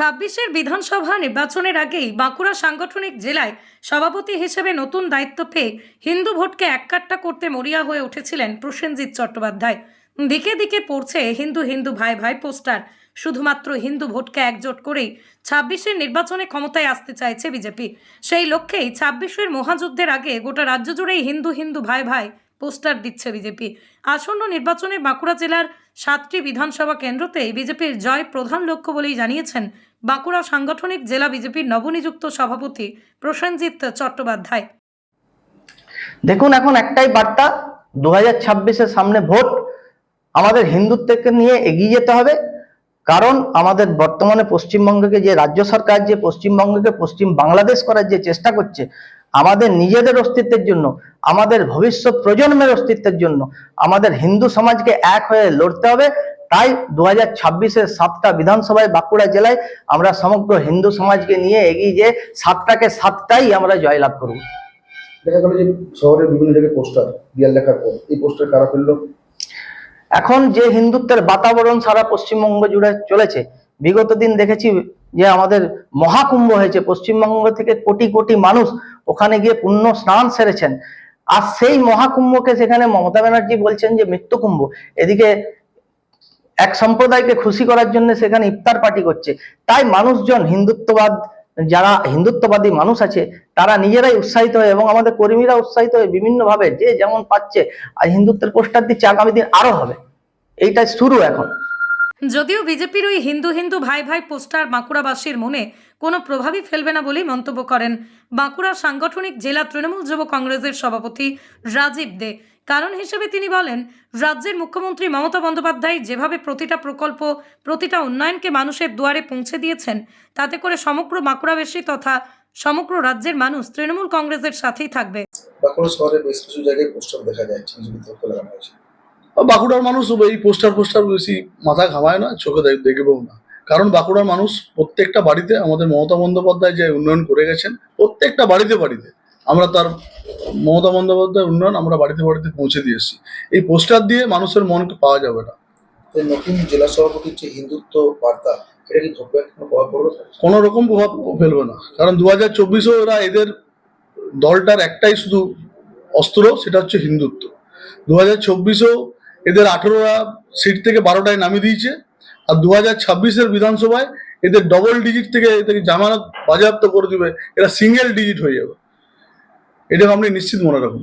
ছাব্বিশের বিধানসভা নির্বাচনের আগেই বাঁকুড়া সাংগঠনিক জেলায় সভাপতি হিসেবে নতুন দায়িত্ব পেয়ে হিন্দু ভোটকে এককাট্টা করতে মরিয়া হয়ে উঠেছিলেন প্রসেনজিৎ চট্টোপাধ্যায়। দিকে দিকে পড়ছে হিন্দু হিন্দু ভাই ভাই পোস্টার। শুধুমাত্র হিন্দু ভোটকে একজোট করেই ছাব্বিশের নির্বাচনে ক্ষমতায় আসতে চাইছে বিজেপি। সেই লক্ষ্যেই ছাব্বিশের মহাযুদ্ধের আগে গোটা রাজ্য জুড়েই হিন্দু হিন্দু ভাই ভাই পোস্টার দিচ্ছে বিজেপি। আসন্ন নির্বাচনে বাঁকুড়া জেলার সাতটি বিধানসভা কেন্দ্রতে বিজেপির জয় প্রধান লক্ষ্য বলেই জানিয়েছেন বাঁকুড়া সাংগঠনিক জেলা বিজেপির নবনিযুক্ত সভাপতি প্রসেনজিৎ চট্টোপাধ্যায়। দেখুন, এখন একটাই বার্তা দু হাজার সামনে ভোট আমাদের হিন্দুত্বকে নিয়ে এগিয়ে যেতে হবে। কারণ আমাদের বর্তমানে পশ্চিমবঙ্গকে যে রাজ্য সরকার যে পশ্চিমবঙ্গকে পশ্চিম বাংলাদেশ করার যে চেষ্টা করছে আমাদের নিজেদের অস্তিত্বের জন্য আমাদের ভবিষ্যৎ প্রজন্মের অস্তিত্বের জন্য আমাদের হিন্দু সমাজকে এক হয়ে লড়তে হবে। তাই দু হাজার ছাব্বিশের সাতটা বিধানসভায় বাঁকুড়া জেলায় আমরা সমগ্র হিন্দু সমাজকে নিয়ে এগিয়ে যে সাতটাকে সাতটাই আমরা জয়লাভ করব। দেখা গেল যে শহরের বিভিন্ন জায়গায় পোস্টার দিয়াল লেখার পর। এই পোস্টার কারা ফেলল? এখন যে হিন্দুত্বের বাতাবরণ সারা পশ্চিমবঙ্গ জুড়ে চলেছে বিগত দিন দেখেছি যে আমাদের মহাকুম্ভ হয়েছে। পশ্চিমবঙ্গ থেকে কোটি কোটি মানুষ ওখানে গিয়ে পুণ্য স্নান সেরেছেন। আর সেই মহাকুম্ভকে সেখানে মমতা ব্যানার্জি বলছেন যে মৃত্যুকুম্ভ, এদিকে এক সম্প্রদায়কে খুশি করার জন্য সেখানে ইফতার পার্টি করছে। তাই মানুষজন, হিন্দুত্ববাদ, যারা হিন্দুত্ববাদী মানুষ আছে, তারা নিজেরাই উৎসাহিত হয়ে এবং আমাদের কর্মীরা উৎসাহিত হয়ে বিভিন্ন ভাবে যে যেমন পাচ্ছে, আর হিন্দুত্বের পোস্টার দিচ্ছে, আগামী দিন আরও হবে। এইটাই শুরু এখন। যদিও বিজেপির ওই হিন্দু হিন্দু ভাই ভাই পোস্টার বাঁকুড়াবাসীর মনে কোনো প্রভাবই ফেলবে না বলেই মন্তব্য করেন বাঁকুড়া সাংগঠনিক জেলা তৃণমূল যুব কংগ্রেসের সভাপতি রাজীব দে। কারণ হিসেবে তিনি বলেন, রাজ্যের মুখ্যমন্ত্রী মমতা বন্দ্যোপাধ্যায় যেভাবে প্রতিটা প্রকল্প, প্রতিটা উন্নয়নকে মানুষের দুয়ারে পৌঁছে দিয়েছেন, তাতে করে সমগ্র বাঁকুড়াবাসী তথা সমগ্র রাজ্যের মানুষ তৃণমূল কংগ্রেসের সাথেই থাকবে। বাঁকুড়া শহরে বেশ কিছু জায়গায় পোস্টার দেখা যায় লাগানো হয়েছে বাঁকুড়ার মানুষ এই পোস্টার পোস্টার বেশি মাথা ঘামায় না চোখে দেখ- দেখবেও না। কারণ বাঁকুড়ার মানুষ প্রত্যেকটা বাড়িতে আমাদের মমতা বন্দ্যোপাধ্যায় যে উন্নয়ন করে গেছেন প্রত্যেকটা বাড়িতে বাড়িতে আমরা তার মমতা বন্দ্যোপাধ্যায় উন্নয়ন আমরা বাড়িতে বাড়িতে পৌঁছে দিয়ে দিয়েছি এই পোস্টার দিয়ে মানুষের মনকে পাওয়া যাবে না। নতুন জেলা সভাপতির যে হিন্দুত্ব বার্তা এটা কি কোনো রকম প্রভাব ফেলবে না। কারণ দু হাজার চব্বিশেও ওরা এদের দলটার একটাই শুধু অস্ত্র সেটা হচ্ছে হিন্দুত্ব। দু হাজার চব্বিশেও এদের আঠেরোটা সিট থেকে বারোটায় নামিয়ে দিয়েছে। আর দু হাজার ছাব্বিশের বিধানসভায় এদের ডবল ডিজিট থেকে এদেরকে জামানত বাজেয়াপ্ত করে দিবে। এরা সিঙ্গেল ডিজিট হয়ে যাবে। এটা আপনি নিশ্চিত মনে রাখুন।